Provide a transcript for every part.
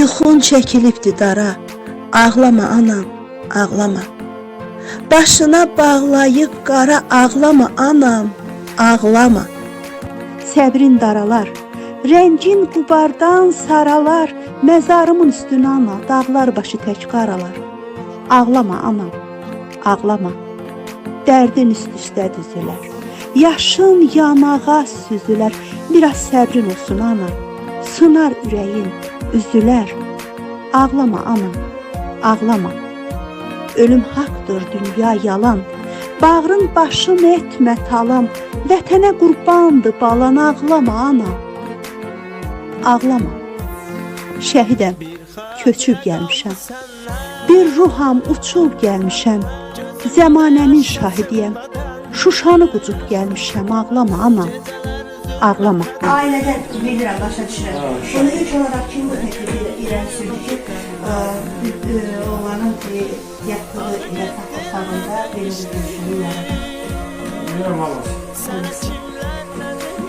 Yuxun çəkilibdi dara. Ağlama anam, ağlama. Başına bağlayıb qara ağlama anam, ağlama. Səbrin daralar, rəngin qubardan saralar, məzarımın üstünə ana, dağlar başı tək qaralar. Ağlama anam, ağlama. Dərdin üst-üstə düzülər. Yaşın yanağa süzülər. Biraz səbrin olsun ana. Sınar ürəyin, üzülər. Ağlama ana, ağlama. Ölüm haqdır, dünya yalan. Bağrın başın etmə talam. Vətənə qurbandı balan, ağlama ana. Ağlama. Şəhidəm, köçüb gəlmişəm. Bir ruham uçub gəlmişəm. Zəmanəmin şahidiyəm. Şuşanı qucub gəlmişəm. Ağlama ana. Ağlama. Aileden bilirəm, başa düşürəm. Bunu ilk olaraq kim bu təklifi irəli sürdü ki, oğlanın e, yatdığı yataq otağında belə bir görüşünü yaradı. Bilmiyorum valla.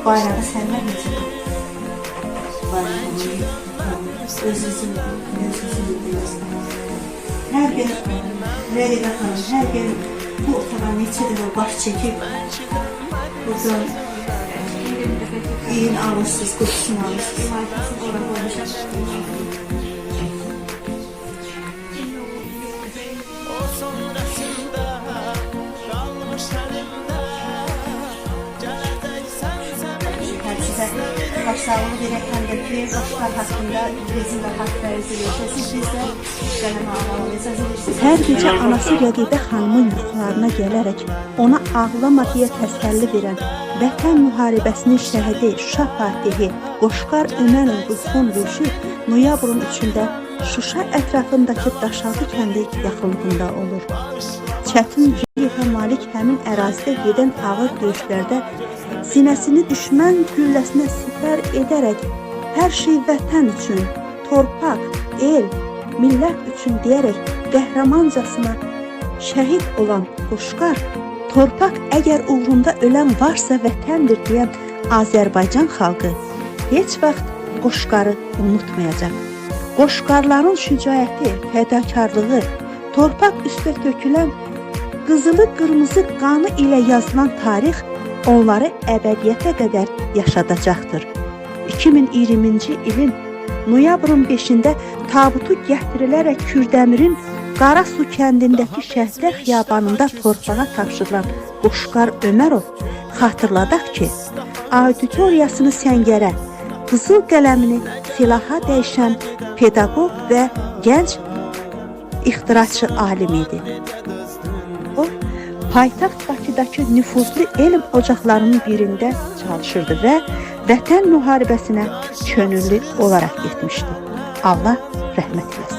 Bayrağı səndən necə? Bayrağı öz-özün, öz-özün biliyorsun. Hər gün xanım, hər gün bu otağa neçə dəfə baş çəkib buradan iyin alırsınız, qoxusunu alırsınız. Sayfasını ora qoymuşam. Hərçədə başsağlığı direktəndəki başlar haqqında bizim də vərizi verirsiniz. Biz də. Hər gecə anası Qədibə xanımın yuxularına gələrək ona ağlama deyə təsəlli verən Vətən müharibəsinin şəhidi, Şuşa fatihi Qoşqar Ömərov Quzğun Rüşü noyabrın 3-də Şuşa ətrafındakı Daşaltı kəndi yaxınlığında olur. Çətin reliefə malik həmin ərazidə gedən ağır döyüşlərdə sinəsini düşmən gülləsinə sipər edərək hər şey vətən üçün, torpaq, el, millət üçün deyərək qəhrəmancasına şəhid olan Qoşqar, torpaq əgər uğrunda ölən varsa vətəndir deyən Azərbaycan xalqı heç vaxt Qoşqarı unutmayacaq. Qoşqarların şücaəti, fədakarlığı, torpaq üstə tökülən qızılı qırmızı qanı ilə yazılan tarix onları əbədiyyətə qədər yaşadacaqdır. 2020-ci ilin noyabrın 5-də tabutu gətirilərək Kürdəmirin Qarasu kəndindəki Şəhidlər xiyabanında torpağa tapşırılan Qoşqar Ömərov xatırladaq ki, auditoriyasını səngərə, qızıl qələmini silaha dəyişən pedaqoq və gənc ixtiraçı alim idi. Paytaxt Bakıdakı nüfuzlu elm ocaqlarının birində çalışırdı və vətən müharibəsinə könüllü olaraq getmişdi. Allah rəhmət eləsin.